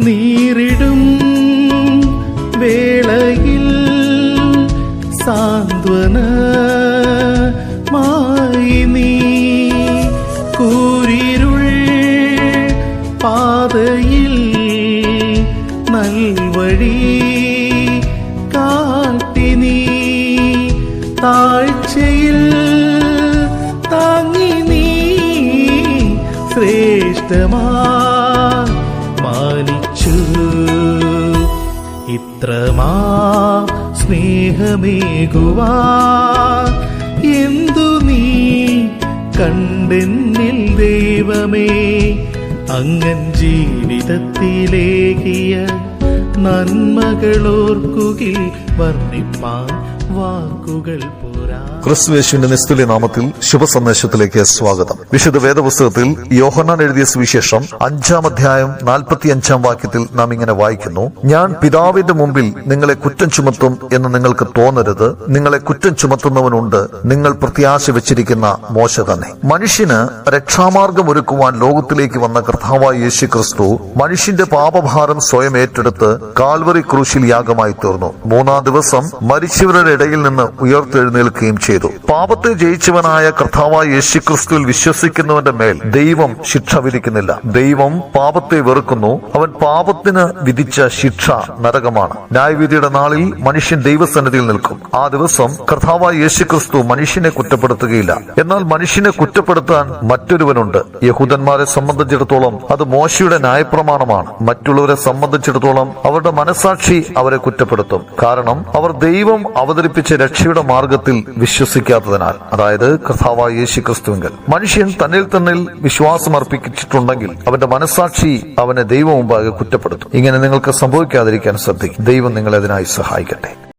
നീറിടും വേളയിൽ സാന്ത്വന നീ കൂരിരുൾ നീ താഴ്ചയിൽ താങ്ങി നീ ശ്രേഷ്ഠമാ മാനിച്ചു. ഇത്രമാ സ്നേഹമേകുവാ. എന്തു നീ കണ്ടെന്നിൽ ദൈവമേ? അങ്ങൻ ജീവിതത്തിലേകിയ നന്മകളോർക്കുകിൽ വർണിപ്പാൻ വാക്കുകൾ പോരാ ക്രിസ്തുവേശുവിന്റെ നിസ്തുല്യ നാമത്തിൽ ശുഭസന്ദേശത്തിലേക്ക് സ്വാഗതം. വിശുദ്ധ വേദപുസ്തകത്തിൽ യോഹന്നാൻ എഴുതിയ സുവിശേഷം അഞ്ചാം അധ്യായം നാൽപ്പത്തി അഞ്ചാം വാക്യത്തിൽ നാം ഇങ്ങനെ വായിക്കുന്നു ഞാൻ പിതാവിന്റെ മുമ്പിൽ നിങ്ങളെ കുറ്റം ചുമത്തും എന്ന് നിങ്ങൾക്ക് തോന്നരുത്. നിങ്ങളെ കുറ്റം ചുമത്തുന്നവനുണ്ട്. നിങ്ങൾ പ്രത്യാശ വെച്ചിരിക്കുന്ന മോശ തന്നെ. മനുഷ്യന് രക്ഷാമാർഗം ഒരുക്കുവാൻ ലോകത്തിലേക്ക് വന്ന കർത്താവായ യേശു ക്രിസ്തു മനുഷ്യന്റെ പാപഭാരം സ്വയം ഏറ്റെടുത്ത് കാൽവറി ക്രൂശിൽ യാഗമായി തീർന്നു മൂന്നാം ദിവസം മരിച്ചവരുടെ ഇടയിൽ നിന്ന് ഉയർത്തെഴുന്നേൽക്കുകയും ചെയ്തു. പാപത്തെ ജയിച്ചവനായ കർത്താവായ യേശു ക്രിസ്തുവിൽ വിശ്വസിക്കുന്നവന്റെ മേൽ ദൈവം ശിക്ഷ വിധിക്കുന്നില്ല. ദൈവം പാപത്തെ വെറുക്കുന്നു. അവൻ പാപത്തിന് വിധിച്ച ശിക്ഷ നരകമാണ്. ന്യായവിധിയുടെ നാളിൽ മനുഷ്യൻ ദൈവസന്നിധിയിൽ നിൽക്കും. ആ ദിവസം കർത്താവായ യേശു ക്രിസ്തു മനുഷ്യനെ കുറ്റപ്പെടുത്തുകയില്ല. എന്നാൽ മനുഷ്യനെ കുറ്റപ്പെടുത്താൻ മറ്റൊരുവനുണ്ട്. യഹൂദന്മാരെ സംബന്ധിച്ചിടത്തോളം അത് മോശയുടെ ന്യായപ്രമാണമാണ്. മറ്റുള്ളവരെ സംബന്ധിച്ചിടത്തോളം അവരുടെ മനസാക്ഷി അവരെ കുറ്റപ്പെടുത്തും. കാരണം അവർ ദൈവം അവതരിപ്പിച്ച രക്ഷയുടെ മാർഗത്തിൽ വിശ്വസിക്കാത്തതിനാൽ അതായത് കർത്താവായ യേശു ക്രിസ്തുവിങ്കൽ മനുഷ്യൻ തന്നിൽ തന്നിൽ വിശ്വാസം അർപ്പിച്ചിട്ടുണ്ടെങ്കിൽ അവന്റെ മനസാക്ഷി അവനെ ദൈവം മുമ്പാകെ കുറ്റപ്പെടുത്തും. ഇങ്ങനെ നിങ്ങൾക്ക് സംഭവിക്കാതിരിക്കാൻ ശ്രദ്ധിക്കും. ദൈവം നിങ്ങളെ അതിനായി സഹായിക്കട്ടെ.